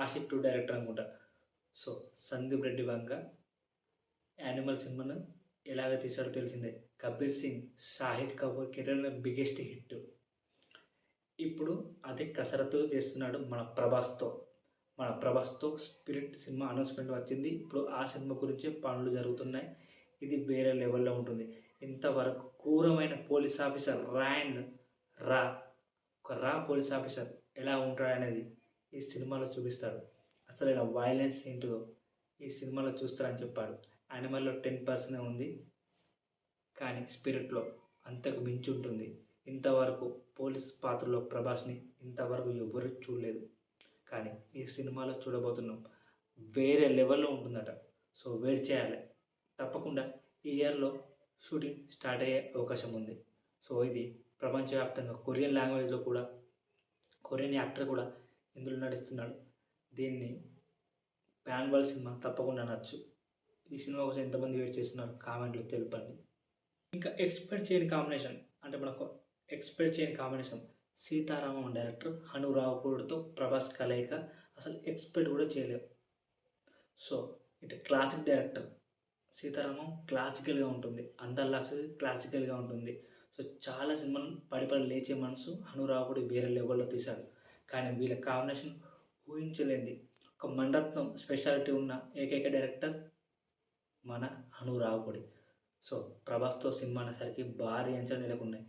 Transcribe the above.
Ashiq two director అనుకుంటా. So Sandeep Reddy Vanga Animal సినిమాను ఎలాగ తీసాడో తెలిసిందే. కబీర్ సింగ్ షాహిద్ కపూర్ కెరీర్లో బిగ్గెస్ట్ హిట్ ఇప్పుడు అదే కసరత్తు చేస్తున్నాడు మన ప్రభాస్తో. మన ప్రభాస్తో స్పిరిట్ సినిమా అనౌన్స్మెంట్ వచ్చింది. ఇప్పుడు ఆ సినిమా గురించే పనులు జరుగుతున్నాయి. ఇది వేరే లెవెల్లో ఉంటుంది. ఇంతవరకు క్రూరమైన పోలీస్ ఆఫీసర్ ర్యాండ్ రా ఒక రా పోలీస్ ఆఫీసర్ ఎలా ఉంటాడనేది ఈ సినిమాలో చూపిస్తాడు. అసలైన వైలెన్స్ ఏంటిదో ఈ సినిమాలో చూస్తారని చెప్పాడు. యానిమల్లో టెన్ పర్సెంట్ ఉంది. కానీ స్పిరిట్లో అంతకు మించి ఉంటుంది. ఇంతవరకు పోలీస్ పాత్రలో ప్రభాస్ని ఇంతవరకు ఎవరు చూడలేదు. కానీ ఈ సినిమాలో చూడబోతున్నాం. వేరే లెవెల్లో ఉంటుందట. సో వెయిట్ చేయాలి. తప్పకుండా ఈ ఇయర్లో షూటింగ్ స్టార్ట్ అయ్యే అవకాశం ఉంది. సో ఇది ప్రపంచవ్యాప్తంగా కొరియన్ లాంగ్వేజ్లో కూడా కొరియన్ యాక్టర్ కూడా ఇందులో నటిస్తున్నాడు. దీన్ని ప్యాన్ సినిమా తప్పకుండా నచ్చు. ఈ సినిమా కోసం ఎంతమంది వెయిట్ చేస్తున్నారు కామెంట్లో తెలుపండి. ఇంకా ఎక్స్పెక్ట్ చేయని కాంబినేషన్ అంటే మనకు ఎక్స్పెక్ట్ చేయని కాంబినేషన్ సీతారామం డైరెక్టర్ హనురావుకుడితో ప్రభాస్ కలయిక అసలు ఎక్స్పెక్ట్ కూడా చేయలేము సో ఇటు క్లాసిక్ డైరెక్టర్ సీతారామం క్లాసికల్గా ఉంటుంది. అందరి లక్షది క్లాసికల్గా ఉంటుంది. సో చాలా సినిమాలు పడిపడి లేచే మనసు హనురావుడి వేరే లెవెల్లో తీశాడు? కానీ వీళ్ళ కాంబినేషన్ ఊహించలేంది. ఒక మండత్వం స్పెషాలిటీ ఉన్న ఏకైక డైరెక్టర్ మన అనురావుడి సో ప్రభాస్తో సినిమా అనేసరికి భారీ అంచనా నెలకొన్నాయి.